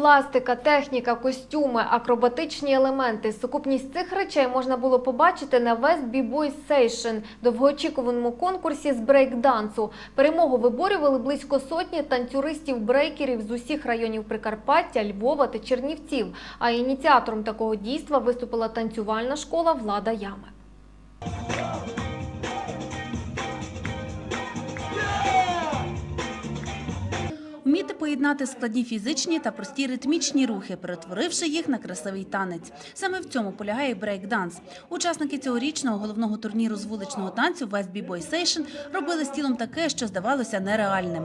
Пластика, техніка, костюми, акробатичні елементи. Сукупність цих речей можна було побачити на West B-Boy Session – довгоочікуваному конкурсі з брейк-дансу. Перемогу виборювали близько сотні танцюристів-брейкерів з усіх районів Прикарпаття, Львова та Чернівців. А ініціатором такого дійства виступила танцювальна школа «Влада Ями». Поєднати складні фізичні та прості ритмічні рухи, перетворивши їх на красивий танець. Саме в цьому полягає брейк-данс. Учасники цьогорічного головного турніру з вуличного танцю West B-Boy Session робили з тілом таке, що здавалося нереальним.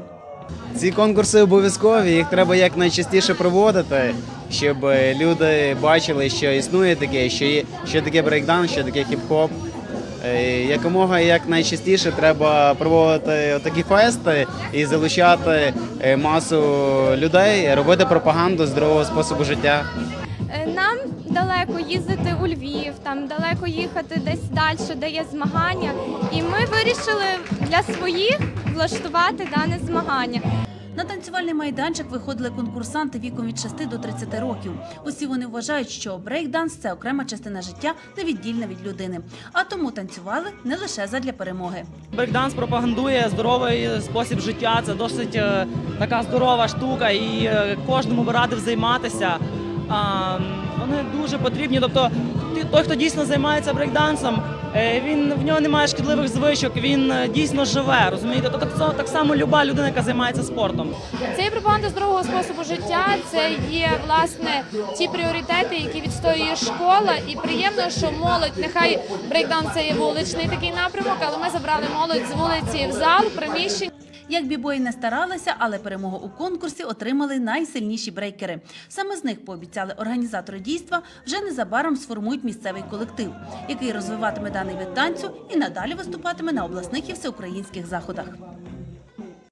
Ці конкурси обов'язкові, їх треба якнайчастіше проводити, щоб е, люди бачили, що існує таке, що є що таке брейкданс, що таке хіп-хоп. Е, Якомога якнайчастіше треба проводити такі фести і залучати е, масу людей, робити пропаганду здорового способу життя. Е, Нам далеко їздити у Львів, там далеко їхати десь далі, де є змагання. І ми вирішили для своїх влаштувати дане змагання. На танцювальний майданчик виходили конкурсанти віком від 6 до 30 років. Усі вони вважають, що брейк-данс – це окрема частина життя, невіддільна від людини. А тому танцювали не лише задля перемоги. Брейкданс пропагандує здоровий спосіб життя. Це досить е, така здорова штука, і е, кожному би радив займатися. Вони дуже потрібні. Тобто, той, хто дійсно займається брейкдансом, е, він в нього немає шкідливих звичок, він е, дійсно живе. Розумієте? То так, так само люба людина, яка займається спортом. Це є пропаганда здорового способу життя. Це є власне ті пріоритети, які відстоює школа. І приємно, що молодь, нехай брейкдаун це є вуличний такий напрямок, але ми забрали молодь з вулиці в зал, приміщень. Як бібої не старалися, але перемогу у конкурсі отримали найсильніші брейкери. Саме з них пообіцяли організатори дійства вже незабаром сформують місцевий колектив, який розвиватиме даний вид танцю і надалі виступатиме на обласних і всеукраїнських заходах.